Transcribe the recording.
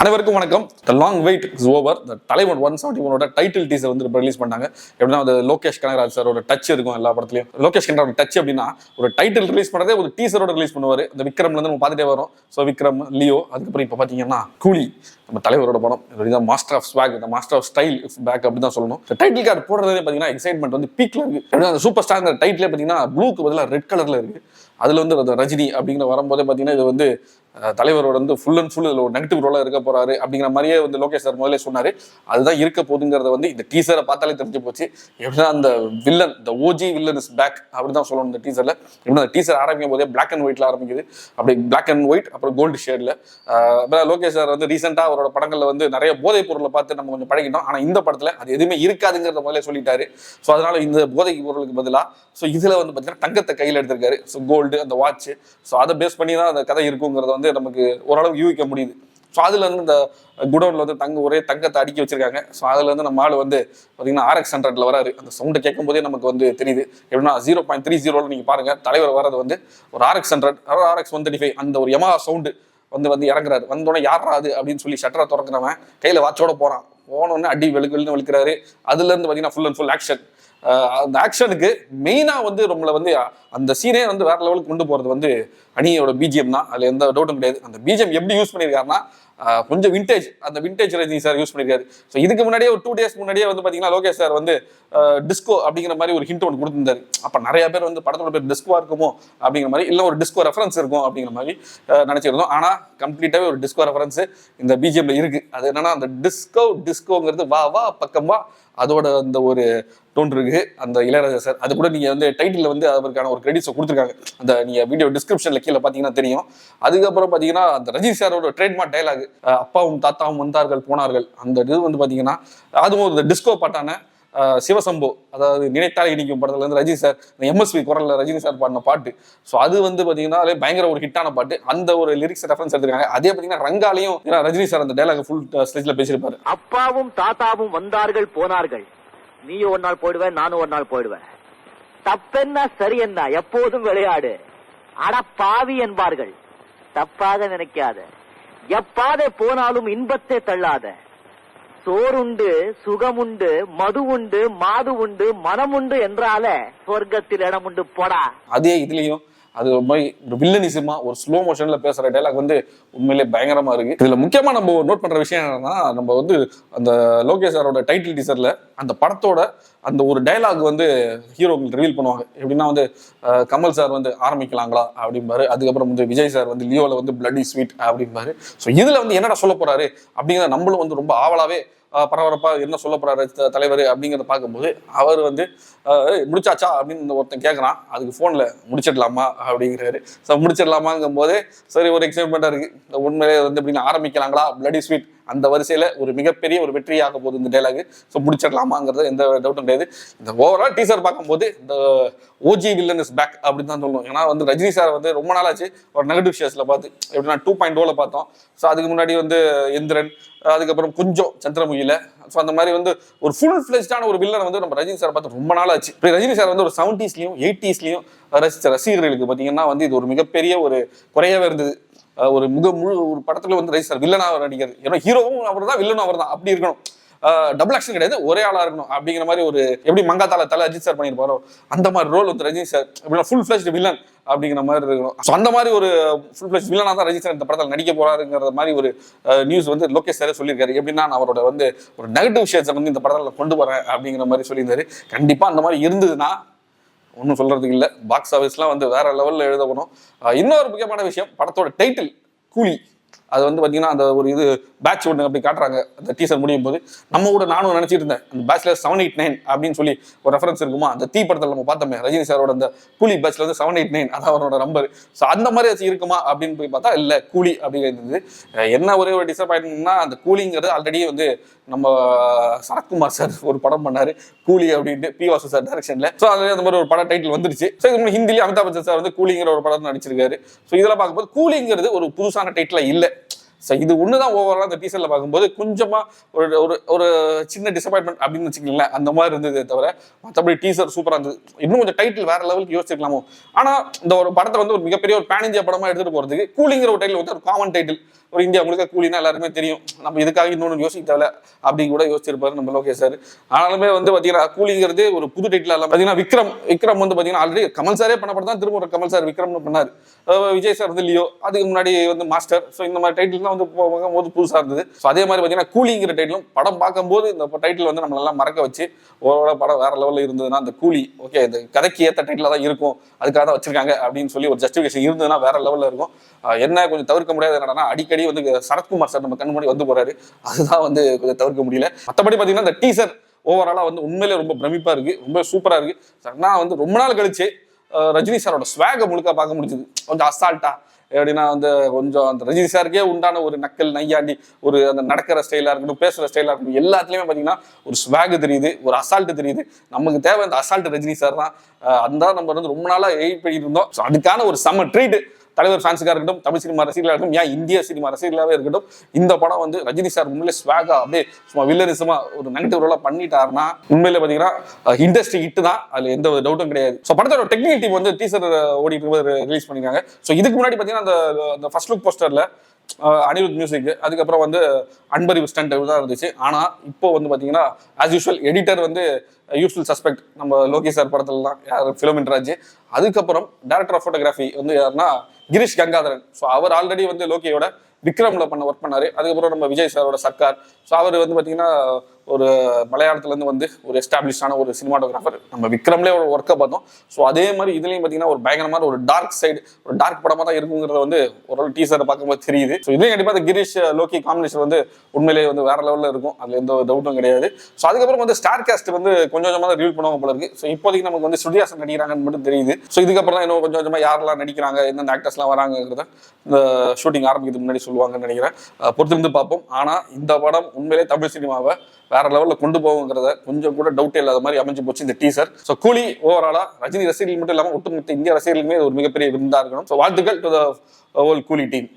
அனைவருக்கும் வணக்கம். The long wait is over the தலைவன் ஒன் செவன்டி ஒனோட டைட்டில் டீசர் வந்து ரிலீஸ் பண்ணாங்க. எப்படின்னா அது லோகேஷ் கனகராஜ் சாரோட டச் இருக்கும் எல்லா படத்துலையும். லோகேஷ் கனகராஜ் டச் அப்படின்னா ஒரு டைட்டில் ரிலீஸ் பண்ணதே ஒரு டீசரோட ரிலீஸ் பண்ணுவார். இந்த விக்ரம்ல இருந்து நம்ம பார்த்துட்டே வரோம். ஸோ விக்ரம் லியோ அதுக்கப்புறம் இப்போ பார்த்தீங்கன்னா கூலி நம்ம தலைவரோட படம். இதுதான் மாஸ்டர் ஆஃப் ஸ்வாக் இந்த மாஸ்டர் ஆஃப் ஸ்டைல் பேக் அப்படி தான் சொல்லணும். டைட்டில் கார்டு போடுறதே பார்த்தீங்கன்னா எக்ஸைட்மெண்ட் வந்து பீக்ல இருக்கு. அந்த சூப்பர் ஸ்டார் டைட்டிலே பார்த்தீங்கன்னா ப்ளூக்கு பதிலாக ரெட் கலர்ல இருக்கு. அதுல வந்து ரஜினி அப்படிங்கிற வரும்போதே பார்த்தீங்கன்னா இது வந்து தலைவர் தலைவரோட வந்து ஃபுல் அண்ட் ஃபுல் இதில் ஒரு நெகட்டிவ் ரோலாக இருக்க போறாரு அப்படிங்கிற மாதிரியே வந்து லோகேஷ் சார் முதல்ல சொன்னார். அதுதான் இருக்க போகுதுங்கிறத வந்து இந்த டீசரை பார்த்தாலே தெரிஞ்சு போச்சு. எப்படின்னா அந்த வில்லன் இந்த ஓஜி வில்லன் இஸ் பேக் அப்படி தான் சொல்லணும் இந்த டீசரில் எப்படின்னா அந்த டீசர் ஆரம்பிக்கும் போதே பிளாக் அண்ட் ஒயிட்டில் ஆரம்பிக்குது. அப்படி பிளாக் அண்ட் ஒயிட் அப்புறம் கோல்டு ஷேட்ல லோகேஷ் சார் வந்து ரீசெண்டாக அவரோட படங்களில் வந்து நிறைய போதைப் பொருளை பார்த்து நம்ம கொஞ்சம் பழகிட்டோம். ஆனால் இந்த படத்தில் அது எதுவுமே இருக்காதுங்கிறத முதல்ல சொல்லிட்டாரு. ஸோ அதனால இந்த போதைக்கு பொருளுக்கு பதிலாக ஸோ இதில் வந்து பார்த்தீங்கன்னா தங்கத்தை கையில் எடுத்திருக்காரு. ஸோ கோல்டு அந்த வாட்ச் ஸோ அதை பேஸ் பண்ணி தான் அந்த கதை இருக்குங்கிறத வந்து நமக்கு ஓரளவுக்கு யூகிக்க முடியுது. ஸோ அதுல இருந்து இந்த குடோன்ல வந்து தங்க ஒரே தங்கத்தை அடுக்கி வச்சிருக்காங்க. ஸோ அதுல இருந்து நம்ம ஆள் வந்து பார்த்தீங்கன்னா ஆர்எக்ஸ் ஹண்ட்ரட்ல வராரு. அந்த சவுண்டை கேட்கும் போதே நமக்கு வந்து தெரியுது. எப்படின்னா ஜீரோ பாயிண்ட் த்ரீ ஜீரோல நீங்க பாருங்க தலைவர் வர்றது வந்து ஒரு RX hundred RX one thirty five அந்த ஒரு யமா சவுண்டு வந்து வந்து இறங்குறாரு. வந்தோடனே யாரா அது அப்படின்னு சொல்லி ஷட்டரை திறக்கிறவன் கையில வாட்சோட போறான். போனோடனே அடி வெளுக்கு வெளுன்னு வலிக்கிறாரு அதுல இருந்து பார்த்தீங்கன்னா ஃபுல் அண்ட் ஃபுல் ஆக்ஷன் அந்த ஆக்ஷனுக்கு மெயினாக வந்து நம்மளை வந்து அந்த சீனே வந்து வேற லெவலுக்கு கொண்டு போகிறது வந்து அணியோட பிஜிஎம் தான். அதில் எந்த டவுட்டும் கிடையாது. அந்த பிஜிஎம் எப்படி யூஸ் பண்ணியிருக்காருன்னா கொஞ்சம் விண்டேஜ் அந்த விண்டேஜ் ரஜினி சார் யூஸ் பண்ணியிருக்காரு ஸோ இதுக்கு முன்னாடியே ஒரு டூ டேஸ் முன்னாடியே வந்து பார்த்தீங்கன்னா லோகேஷ் சார் வந்து டிஸ்கோ அப்படிங்கிற மாதிரி ஒரு ஹிண்ட் ஒன்று கொடுத்துருந்தாரு. அப்போ நிறைய பேர் வந்து படத்தோட பேர் டிஸ்கோவாக இருக்குமோ அப்படிங்கிற மாதிரி இல்லை ஒரு டிஸ்கோ ரெஃபரன்ஸ் இருக்கும் அப்படிங்கிற மாதிரி நினச்சிருந்தோம். ஆனால் கம்ப்ளீட்டாகவே ஒரு டிஸ்கோ ரெஃபரன்ஸ் இந்த பிஜிஎம்ல இருக்கு. அது என்னன்னா அந்த டிஸ்கோ டிஸ்கோங்கிறது வா வா பக்கம் வா அதோட அந்த ஒரு டோன் இருக்கு. அந்த இளையராஜா சார் அது கூட நீங்கள் வந்து டைட்டில் வந்து அவருக்கான ஒரு கிரெடிட்ஸை கொடுத்துருக்காங்க. அந்த நீங்கள் வீடியோ டிஸ்கிரிப்ஷனில் கீழே பார்த்தீங்கன்னா தெரியும். அதுக்கப்புறம் பார்த்தீங்கன்னா அந்த ரஜினி சாரோட ட்ரேட்மார்க் டைலாக் அப்பாவும் தாத்தாவும் வந்தார்கள் போனார்கள். அந்த இது வந்து பாத்தீங்கன்னா அதுவும் ஒரு டிஸ்கோ பாட்டான சிவசம்போ அதாவது நினைத்தாலே இனிக்கும் படத்துல இருந்து ரஜினி சார் இந்த எம்எஸ்வி குரல்ல ரஜினி சார் பாடின பாட்டு. ஸோ அது வந்து பாத்தீங்கன்னா அதே பயங்கர ஒரு ஹிட்டான பாட்டு. அந்த ஒரு லிரிக்ஸ் ரெஃபரன்ஸ் எடுத்திருக்காங்க. அதே பாத்தீங்கன்னா ரங்காலையும் ரஜினி சார் அந்த டைலாக் ஃபுல் ஸ்டேஜ்ல பேசியிருப்பாரு. அப்பாவும் தாத்தாவும் வந்தார்கள் போனார்கள். நீயும் ஒரு நாள் போயிடுவ நானும் ஒரு நாள் போயிடுவேன் தப்பென்ன சரி என்ன? எப்போதும் விளையாடு. அட பாவி என்பார்கள். தப்பாக நினைக்காத. எப்பாதை போனாலும் இன்பத்தை தள்ளாத. சோறுண்டு சுகமுண்டு மது உண்டு மாது உண்டு மனம் உண்டு என்றால சொர்க்கத்தில் இடம் உண்டு போடா. அதே இதுலயும் அது ஒரு மாதிரி ஒரு வில்லனிசமா ஒரு ஸ்லோ மோஷன்ல பேசுற டைலாக் வந்து உண்மையிலே பயங்கரமா இருக்கு. இதுல முக்கியமா நம்ம நோட் பண்ற விஷயம் என்னன்னா நம்ம வந்து அந்த லோகேஷ் சாரோட டைட்டில் டீசர்ல அந்த படத்தோட அந்த ஒரு டைலாக் வந்து ஹீரோக்கள் ரிவீல் பண்ணுவாங்க. எப்படின்னா வந்து கமல் சார் வந்து ஆரம்பிக்கலாங்களா அப்படிம்பாரு. அதுக்கப்புறம் வந்து விஜய் சார் வந்து லியோவில் வந்து பிளட்டி ஸ்வீட் அப்படிம்பாரு. ஸோ இதில் வந்து என்னடா சொல்ல போறாரு அப்படிங்கிறத நம்மளும் வந்து ரொம்ப ஆவலாவே பரபரப்பாக என்ன சொல்ல போறாரு த- தலைவர் அப்படிங்கிறத பார்க்கும்போது அவர் வந்து முடிச்சாச்சா? அப்படின்னு ஒருத்தன் கேட்குறான் அதுக்கு ஃபோனில் முடிச்சிடலாமா? அப்படிங்கிறாரு. ஸோ முடிச்சிடலாமாங்கும் போதே சரி ஒரு எக்ஸைட்மெண்ட்டாக இருக்குது இந்த உண்மையிலே வந்து எப்படின்னு ஆரம்பிக்கலாங்களா? பிளடி ஸ்வீட் அந்த வரிசையில் ஒரு மிகப்பெரிய ஒரு வெற்றியாக போகுது இந்த டைலாக் ஸோ முடிச்சிடலாமாங்கிறது எந்த டவுட்டும் கிடையாது. இந்த ஓவரால் டீசர் பார்க்கும்போது இந்த ஓஜி வில்லன் இஸ் பேக் அப்படின்னு தான் சொல்லணும் ஏன்னா வந்து ரஜினி சார் வந்து ரொம்ப நாளாச்சு. ஒரு நெகட்டிவ் ஷேர்ஸில் பார்த்து எப்படின்னா டூ பாயிண்ட் ஓவில் பார்த்தோம். ஸோ அதுக்கு முன்னாடி வந்து எந்திரன் அதுக்கப்புறம் கொஞ்சம் சந்திரமுகியில் ஸோ அந்த மாதிரி வந்து ஒரு ஃபுல் ஃபிளெஜ்டான ஒரு வில்லனை வந்து நம்ம ரஜினி சார் பார்த்து ரொம்ப நாள் ஆச்சு ரஜினி சார் வந்து ஒரு செவன்டீஸ்லயும் எயிட்டிஸ்லையும் ரசித்த ரசிகர்களுக்கு பார்த்தீங்கன்னா வந்து இது ஒரு மிகப்பெரிய ஒரு குறையவே இருந்தது. ஒரு முக முழு ஒரு படத்துல வந்து ரைஸ் சார் அவர் நடிக்கிறது ஏன்னா ஹீரோவும் அவர் தான் வில்லனும் அவர் தான் அப்படி இருக்கணும். டபுள் ஆக்ஷன் கிடையாது ஒரே ஆளா இருக்கணும். அப்படிங்கிற மாதிரி ஒரு எப்படி மங்காத்தால தலை அஜித் சார் பண்ணியிருப்பாரோ அந்த மாதிரி ரோல் வந்து ரஜினி சார் எப்படின்னா ஃபுல் ஃபிளஷ்டு வில்லன் அப்படிங்கிற மாதிரி இருக்கணும். ஸோ அந்த மாதிரி ஒரு ஃபுல் ஃபிளஷ் வில்லனா தான் ரஜினி சார் இந்த படத்தில் நடிக்க போறாருங்கிற மாதிரி ஒரு நியூஸ் வந்து லோகேஷ் சாரே சொல்லியிருக்காரு. எப்படின்னா நான் அவரோட வந்து ஒரு நெகட்டிவ் ஷேட்ஸை வந்து இந்த படத்தில் கொண்டு வரேன் அப்படிங்கிற மாதிரி சொல்லியிருந்தாரு. கண்டிப்பா அந்த மாதிரி இருந்ததுன்னா ஒன்றும் சொல்கிறதுக்கு இல்லை. பாக்ஸ் ஆஃபீஸ்லாம் வந்து வேற லெவலில் எழுதணும் இன்னொரு முக்கியமான விஷயம் படத்தோட டைட்டில் கூலி. அது வந்து பார்த்தீங்கன்னா அந்த ஒரு இது பேட்ச் ஒன்று அப்படி காட்டுறாங்க. அந்த டீசர் முடியும் போது நம்ம கூட நானும் நினச்சிட்டு இருந்தேன் அந்த பேட்ச்ல செவன் எயிட் நைன் அப்படின்னு சொல்லி ஒரு ரெஃபரன்ஸ் இருக்குமா? அந்த தீ படத்தில் நம்ம பார்த்தோமே ரஜினி சாரோட அந்த கூலி பேட்ச்ல வந்து செவன் எயிட் நைன் அதான் அவரோட நம்பர் ஸோ அந்த மாதிரி ஏதாச்சும் இருக்குமா அப்படின்னு போய் பார்த்தா இல்லை கூலி அப்படிங்கிறது என்ன ஒரே ஒரு டிசப்பாயின்மெண்ட்னா அந்த கூலிங்கிறது ஆல்ரெடி வந்து நம்ம சரத்குமார் சார் ஒரு படம் பண்ணாரு கூலி அப்படின்ட்டு பி வாசு சார் டைரக்ஷன்ல ஸோ அதுல அந்த மாதிரி ஒரு படம் டைட்டில் வந்துருச்சு. ஸோ இது ஹிந்திலேயே அமிதாப் பச்சன் சார் வந்து கூலிங்கிற ஒரு படம் நடிச்சிருக்காரு. ஸோ இதெல்லாம் பார்க்கும்போது கூலிங்கிறது ஒரு புதுசான டைட்டில் இல்லை. ஸோ இது ஒன்று தான் ஓவராலாக அந்த டீசரில் பார்க்கும்போது கொஞ்சமாக ஒரு ஒரு ஒரு சின்ன டிசப்பாயின்மெண்ட் அப்படின்னு வச்சுக்கோங்களேன். அந்த மாதிரி இருந்ததே தவிர மற்றபடி டீசர் சூப்பராக இருந்தது. இன்னும் கொஞ்சம் டைட்டில் வேற லெவலுக்கு யோசிச்சிருக்கலாமோ? ஆனால் இந்த ஒரு படத்தை வந்து ஒரு மிகப்பெரிய ஒரு பேன் இந்தியா படமாக எடுத்துகிட்டு போகிறதுக்கு கூலிங்கிற ஒரு டைட்டில் வந்து ஒரு காமன் டைட்டில் ஒரு இந்தியா முழுக்க கூலினா எல்லாருமே தெரியும். நம்ம இதுக்காக இன்னொன்று யோசிக்க தேவை அப்படி கூட யோசிச்சிருப்பாரு நம்ம லோகேஷ் சார். ஆனாலுமே வந்து பார்த்தீங்கன்னா கூலிங்கிறது ஒரு புது டைட்டில் எல்லாம் பார்த்தீங்கன்னா விக்ரம் விக்ரம் வந்து பார்த்தீங்கன்னா ஆல்ரெடி கமல் சாரே பண்ண தான் திரும்ப ஒரு கமல் சார் விக்ரம்னு பண்ணார். விஜய் சார் வந்து லியோ அதுக்கு முன்னாடி வந்து மாஸ்டர். ஸோ இந்த மாதிரி டைட்டில்லாம் வந்து போகும்போது புதுசாக இருந்தது. ஸோ அதே மாதிரி பார்த்தீங்கன்னா கூலிங்கிற டைட்டிலும் படம் பார்க்கும்போது இந்த டைட்டில் வந்து நம்மளெல்லாம் மறக்க வச்சு ஓரோட படம் வேற லெவலில் இருந்ததுன்னா அந்த கூலி ஓகே இந்த கதைக்கு ஏற்ற டைட்டிலாக தான் இருக்கும். அதுக்காக தான் வச்சிருக்காங்க அப்படின்னு சொல்லி ஒரு ஜஸ்டிஃபிகேஷன் இருந்ததுன்னா வேற லெவலில் இருக்கும். என்ன கொஞ்சம் தவிர்க்க முடியாது என்னன்னா அடிக்கடி வந்து சரத்குமார் சார் நம்ம கண்ணு முன்னாடி வந்து போறாரு. அதுதான் வந்து கொஞ்சம் தவிர்க்க முடியல. மற்றபடி பார்த்தீங்கன்னா இந்த டீசர் ஓவராலாக வந்து உண்மையிலே ரொம்ப பிரமிப்பாக இருக்கு. ரொம்ப சூப்பராக இருக்கு. நான் வந்து ரொம்ப நாள் கழிச்சு ரஜினி சாரோட ஸ்வேக முழுக்க பார்க்க முடிஞ்சது. கொஞ்சம் அசால்ட்டா எப்படின்னா வந்து கொஞ்சம் அந்த ரஜினி சாருக்கே உண்டான ஒரு நக்கல் நையாண்டி ஒரு அந்த நடக்கிற ஸ்டைலாக இருக்கட்டும் பேசுகிற ஸ்டைலாக இருக்கட்டும் எல்லாத்துலேயுமே பார்த்தீங்கன்னா ஒரு ஸ்வாக் தெரியுது ஒரு அசால்ட்டு தெரியுது. நமக்கு தேவை அந்த அசால்ட் ரஜினி சார் தான். அந்த நம்ம வந்து ரொம்ப நாளாக எயிட் பண்ணிட்டு இருந்தோம். ஸோ அதுக்கான ஒரு செம்ம ட்ரீட் தலைவர் ஃபேன்ஸுக்காக இருக்கட்டும் தமிழ் சினிமா ரசிகர்களாக இருக்கட்டும் ஏன் இந்திய சினிமா ரசிகர்களாகவே இருக்கட்டும் இந்த படம் வந்து ரஜினி சார் உண்மையிலே ஸ்வாகா அப்படியே சும்மா வில்லனிசமா ஒரு நெகட்டிவ் ரோலாக பண்ணிட்டாருன்னா உண்மையிலே பார்த்தீங்கன்னா இண்டஸ்ட்ரி ஹிட் தான். அதில் எந்த ஒரு டவுட்டும் கிடையாது. ஸோ படத்தோட டெக்னிக்கல் டீம் வந்து டீசர் ஓடிட்டு ரிலீஸ் பண்ணிருக்காங்க. ஸோ இதுக்கு முன்னாடி பார்த்தீங்கன்னா அந்த அந்த ஃபர்ஸ்ட் லுக் போஸ்டரில் அனிருத் மியூசிக் அதுக்கப்புறம் வந்து அன்பறிவு ஸ்டண்ட் தான் இருந்துச்சு. ஆனால் இப்போ வந்து பார்த்தீங்கன்னா ஆஸ் யூஷுவல் எடிட்டர் வந்து யூஸ்ஃபுல் சஸ்பெக்ட் நம்ம லோகேஷ் சார் படத்துலலாம் யார் ஃபிலோமின் ராஜ் அதுக்கப்புறம் டேரக்டர் ஆஃப் ஃபோட்டோகிராஃபி வந்து யாருன்னா கிரீஷ் கங்காதரன். ஸோ அவர் ஆல்ரெடி வந்து லோகியோட விக்ரம்ல பண்ண ஒர்க் பண்ணாரு. அதுக்கப்புறம் நம்ம விஜய் சாரோட சர்க்கார். ஸோ அவர் வந்து பார்த்தீங்கன்னா ஒரு மலையாளத்துலேருந்து வந்து ஒரு எஸ்டாப்ளிஷ்டான ஒரு சினிமாட்டோகிராஃபர் நம்ம விக்ரம்லேயே ஒரு ஒர்க்கை பார்த்தோம். ஸோ அதே மாதிரி இதுலேயும் பார்த்தீங்கன்னா ஒரு பயங்கரமான ஒரு டார்க் சைடு ஒரு டார்க் படமாக தான் இருக்குங்கிறத வந்து ஒரு டீசரை பார்க்கும்போது தெரியுது. ஸோ இதுலேயும் கண்டிப்பாக அந்த கிரீஷ் லோகி காம்பினேஷன் வந்து உண்மையிலேயே வந்து வேற லெவலில் இருக்கும். அதில் எந்த டவுட்டும் கிடையாது. ஸோ அதுக்கப்புறம் வந்து ஸ்டார் காஸ்ட் வந்து கொஞ்சம் கொஞ்சமாக ரிவீல் பண்ணுவாங்க போல இருக்கு. ஸோ இப்போதைக்கு நமக்கு வந்து ஸ்ருதியாசன் நடிக்கிறாங்கன்னு மட்டும் தெரியுது. ஸோ இதுக்கப்புறம் தான் இன்னும் கொஞ்சம் கொஞ்சமாக யாரெல்லாம் நடிக்கிறாங்க எந்தெந்த ஆக்டர்ஸ்லாம் வராங்கிறத இந்த ஷூட்டிங் ஆரம்பிக்கிறதுக்கு முன்னாடி சொல்லுவாங்கன்னு நினைக்கிறேன். பொறுத்திருந்து பார்ப்போம். ஆனால் இந்த படம் உண்மையிலே தமிழ் சினிமாவை வேற லெவலில் கொண்டு போகுங்கிறத கொஞ்சம் கூட டவுட் இல்லாத மாதிரி அமைஞ்சு போச்சு இந்த டீசர் ஸோ கூலி ஓவராலா ரஜினி ரசிகர்கள் மட்டும் இல்லாமல் ஒட்டுமொத்த இந்திய ரசிகர்களுமே ஒரு மிகப்பெரிய விருந்தா இருக்கணும். ஸோ வாழ்த்துக்கள் டு த ஓல் கூலி டீம்